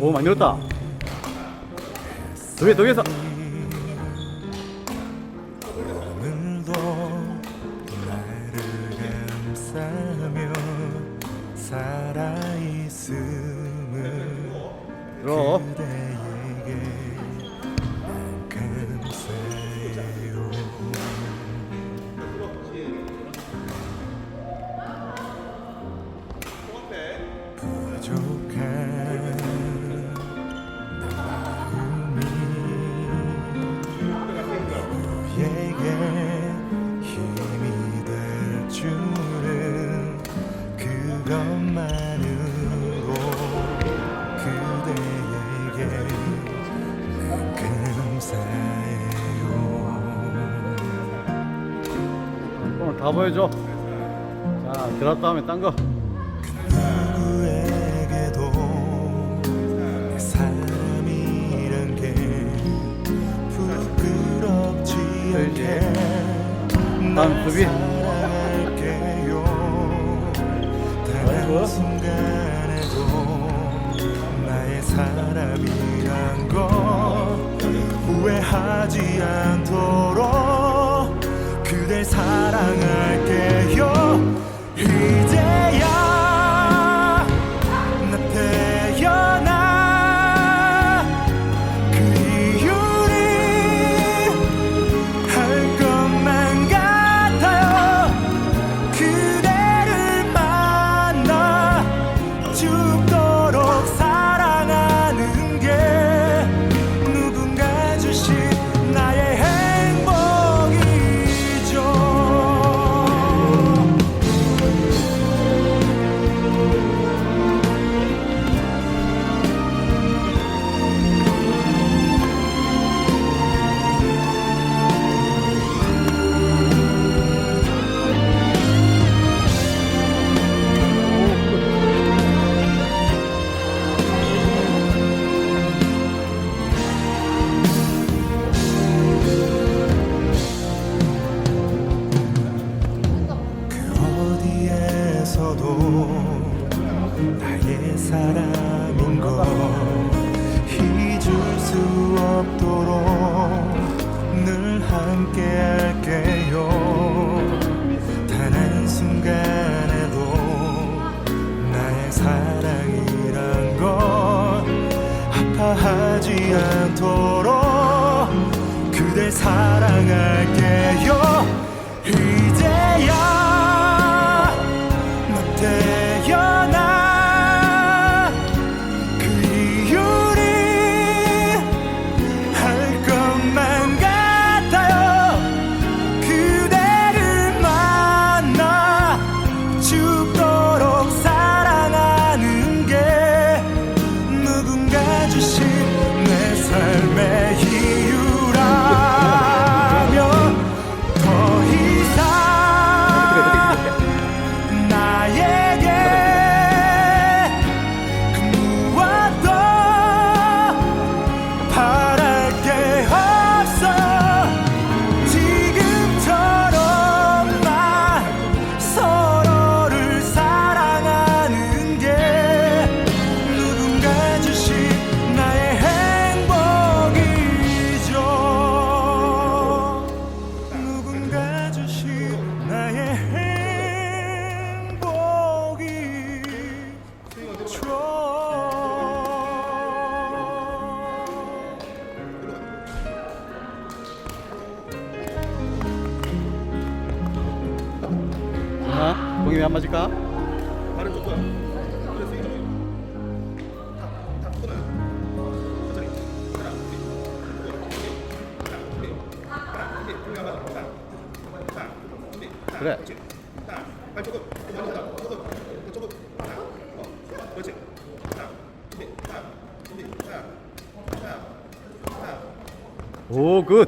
오 많이 늘었다. 오늘도 나를 감싸며 살아있음을 들어 될 줄은 그것만으로 그대에게 난 감사해요. 오늘 다 보여줘. 자 들었다 하면 딴거. 다음 수비. 단 아이고. 한순간에도 나의 사람이란 걸 후회하지 나의 사람인 걸 잊을 수 없도록 늘 함께 할게요. 단 한 순간에도 나의 사랑이란 걸 아파하지 않도록 그댈 사랑할게요. 이제야 자 공이 왜 안 맞을까? 그래 스윙 좀. 탁, 탁 끊어요. 천천히. 하나, 둘, 하나, 둘, 하나, 둘, 둘, 하나, 둘, 하나, 하나, 둘, 하나, 그래. 하나, 발 조금, 좀 많이 하다. 조금, 조금, 하나, 어, 그렇지. 하나, 둘, 하나, 둘, 하나, 하나, 하나. 오 굿.